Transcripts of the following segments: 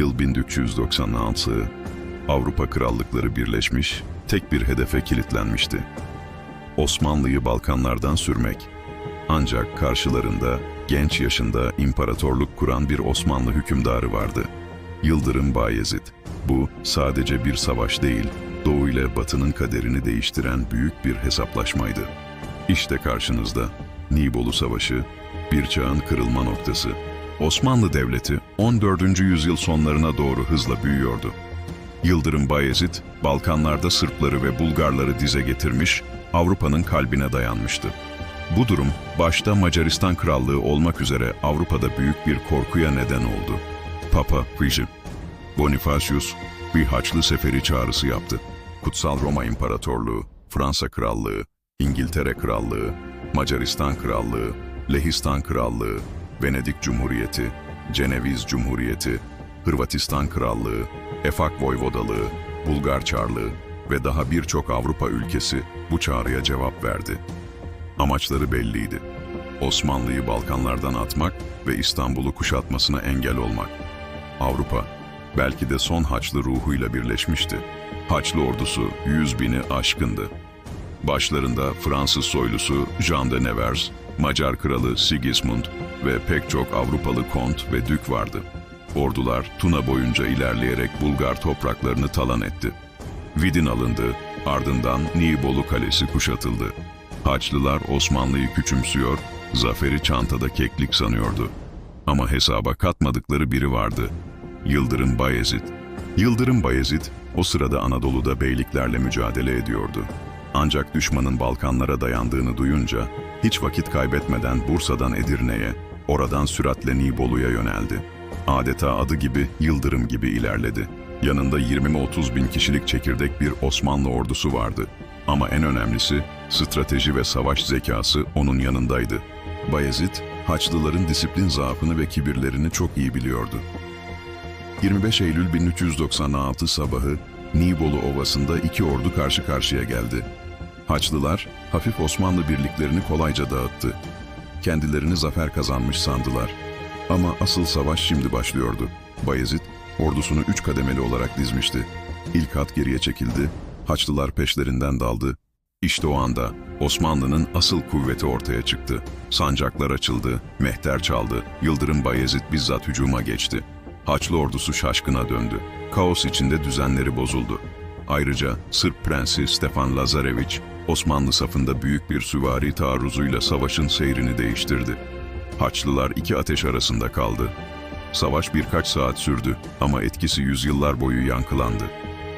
Yıl 1396, Avrupa krallıkları birleşmiş, tek bir hedefe kilitlenmişti. Osmanlı'yı Balkanlardan sürmek. Ancak karşılarında genç yaşında imparatorluk kuran bir Osmanlı hükümdarı vardı. Yıldırım Bayezid. Bu sadece bir savaş değil, Doğu ile Batı'nın kaderini değiştiren büyük bir hesaplaşmaydı. İşte karşınızda Nibolu Savaşı, bir çağın kırılma noktası. Osmanlı Devleti 14. yüzyıl sonlarına doğru hızla büyüyordu. Yıldırım Bayezid, Balkanlarda Sırpları ve Bulgarları dize getirmiş, Avrupa'nın kalbine dayanmıştı. Bu durum, başta Macaristan Krallığı olmak üzere Avrupa'da büyük bir korkuya neden oldu. Papa Priji, Bonifacius, bir Haçlı seferi çağrısı yaptı. Kutsal Roma İmparatorluğu, Fransa Krallığı, İngiltere Krallığı, Macaristan Krallığı, Lehistan Krallığı, Venedik Cumhuriyeti, Ceneviz Cumhuriyeti, Hırvatistan Krallığı, Efak Voyvodalığı, Bulgar Çarlığı ve daha birçok Avrupa ülkesi bu çağrıya cevap verdi. Amaçları belliydi. Osmanlı'yı Balkanlardan atmak ve İstanbul'u kuşatmasına engel olmak. Avrupa, belki de son Haçlı ruhuyla birleşmişti. Haçlı ordusu yüz bini aşkındı. Başlarında Fransız soylusu Jean de Nevers, Macar kralı Sigismund ve pek çok Avrupalı kont ve dük vardı. Ordular Tuna boyunca ilerleyerek Bulgar topraklarını talan etti. Vidin alındı, ardından Nibolu Kalesi kuşatıldı. Haçlılar Osmanlı'yı küçümsüyor, zaferi çantada keklik sanıyordu. Ama hesaba katmadıkları biri vardı. Yıldırım Bayezid. Yıldırım Bayezid o sırada Anadolu'da beyliklerle mücadele ediyordu. Ancak düşmanın Balkanlara dayandığını duyunca hiç vakit kaybetmeden Bursa'dan Edirne'ye, oradan süratle Nibolu'ya yöneldi. Adeta adı gibi Yıldırım gibi ilerledi. Yanında 20-30 bin kişilik çekirdek bir Osmanlı ordusu vardı. Ama en önemlisi strateji ve savaş zekası onun yanındaydı. Bayezid, Haçlıların disiplin zaafını ve kibirlerini çok iyi biliyordu. 25 Eylül 1396 sabahı Nibolu Ovası'nda iki ordu karşı karşıya geldi. Haçlılar hafif Osmanlı birliklerini kolayca dağıttı. Kendilerini zafer kazanmış sandılar. Ama asıl savaş şimdi başlıyordu. Bayezid ordusunu üç kademeli olarak dizmişti. İlk hat geriye çekildi, Haçlılar peşlerinden daldı. İşte o anda Osmanlı'nın asıl kuvveti ortaya çıktı. Sancaklar açıldı, mehter çaldı, Yıldırım Bayezid bizzat hücuma geçti. Haçlı ordusu şaşkına döndü. Kaos içinde düzenleri bozuldu. Ayrıca Sırp Prensi Stefan Lazareviç, Osmanlı safında büyük bir süvari taarruzuyla savaşın seyrini değiştirdi. Haçlılar iki ateş arasında kaldı. Savaş birkaç saat sürdü ama etkisi yüzyıllar boyu yankılandı.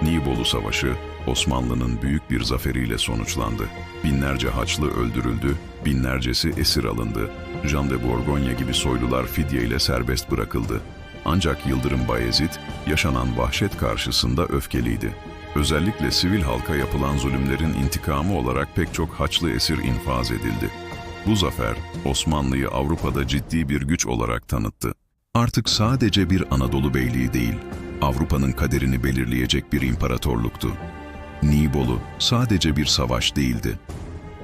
Nibolu Savaşı, Osmanlı'nın büyük bir zaferiyle sonuçlandı. Binlerce Haçlı öldürüldü, binlercesi esir alındı. Jean de Bourgogne gibi soylular fidye ile serbest bırakıldı. Ancak Yıldırım Bayezid, yaşanan vahşet karşısında öfkeliydi. Özellikle sivil halka yapılan zulümlerin intikamı olarak pek çok Haçlı esir infaz edildi. Bu zafer, Osmanlı'yı Avrupa'da ciddi bir güç olarak tanıttı. Artık sadece bir Anadolu beyliği değil, Avrupa'nın kaderini belirleyecek bir imparatorluktu. Nibolu sadece bir savaş değildi.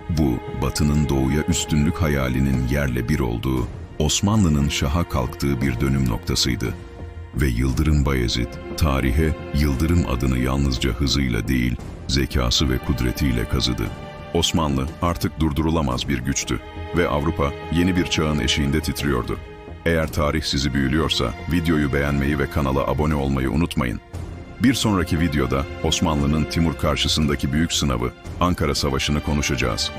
Bu, Batı'nın doğuya üstünlük hayalinin yerle bir olduğu, Osmanlı'nın şaha kalktığı bir dönüm noktasıydı. Ve Yıldırım Bayezid, tarihe Yıldırım adını yalnızca hızıyla değil, zekası ve kudretiyle kazıdı. Osmanlı artık durdurulamaz bir güçtü ve Avrupa yeni bir çağın eşiğinde titriyordu. Eğer tarih sizi büyülüyorsa videoyu beğenmeyi ve kanala abone olmayı unutmayın. Bir sonraki videoda Osmanlı'nın Timur karşısındaki büyük sınavı, Ankara Savaşı'nı konuşacağız.